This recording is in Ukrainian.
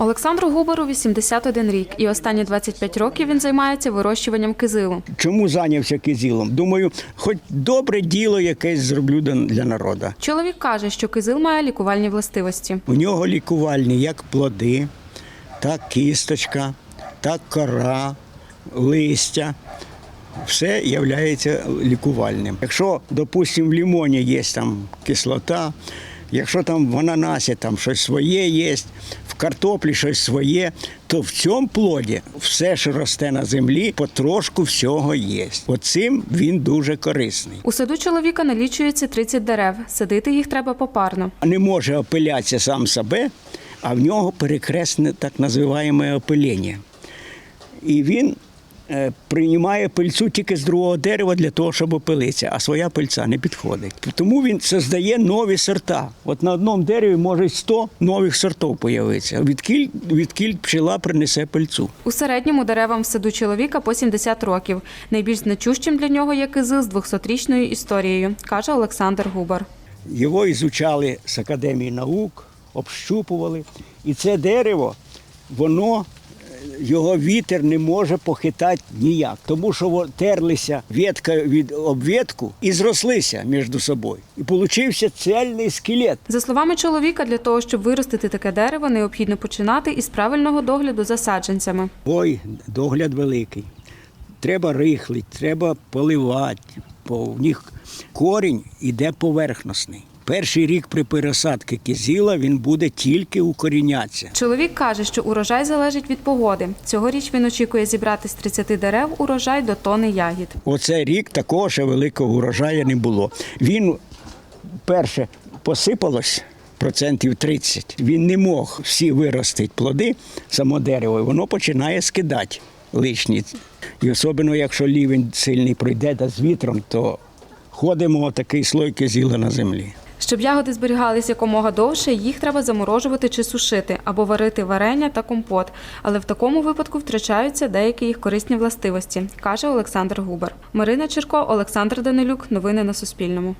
Олександру Губару 81 рік, і останні 25 років він займається вирощуванням кизилу. Чому зайнявся кизилом? Думаю, хоч добре діло якесь зроблю для- народу. Чоловік каже, що кизил має лікувальні властивості. У нього лікувальні як плоди, так кісточка, так кора, листя. Все є лікувальним. Якщо, допустимо, в лимоні є там кислота, якщо там в ананасі там щось своє є, в картоплі щось своє, то в цьому плоді все, що росте на землі, потрошку всього є. Оцим він дуже корисний. У саду чоловіка налічується 30 дерев. Садити їх треба попарно. не може опилятися сам себе, а в нього перекресне так називаємо опилення. І він приймає пильцю тільки з другого дерева для того, щоб опилитися, а своя пильця не підходить. Тому він создає нові сорта. От на одному дереві може 100 нових сортів появитися. Відкіль, відкіль пчела принесе пильцу. У середньому деревам в саду чоловіка по 70 років. Найбільш значущим для нього є кизил з 200-річною історією, каже Олександр Губар. Його ізучали з Академії наук, общупували. І це дерево, воно, е, його вітер не може похитати ніяк. Тому що терлися ветка від обветку і зрослися між собою. І получився цельний скелет. За словами чоловіка, для того, щоб виростити таке дерево, необхідно починати із правильного догляду за саджанцями. Ой, догляд великий. Треба рихлити, треба поливати. Бо в них корінь іде поверхностний. Перший рік при пересадці кизіла він буде тільки укорінятися. Чоловік каже, що урожай залежить від погоди. Цьогоріч він очікує зібрати з 30 дерев урожай до тони ягід. Оцей рік такого ще великого урожаю не було. Він перше посипалось процентів 30. Він не мог всі виростити плоди, само дерево, і воно починає скидати лишні. І особливо, якщо лівень сильний пройде та з вітром, то ходимо такий слой кизіла на землі. Щоб ягоди зберігались якомога довше, їх треба заморожувати чи сушити або варити варення та компот. Але в такому випадку втрачаються деякі їх корисні властивості, каже Олександр Губер. Марина Черко, Олександр Данилюк. Новини на Суспільному.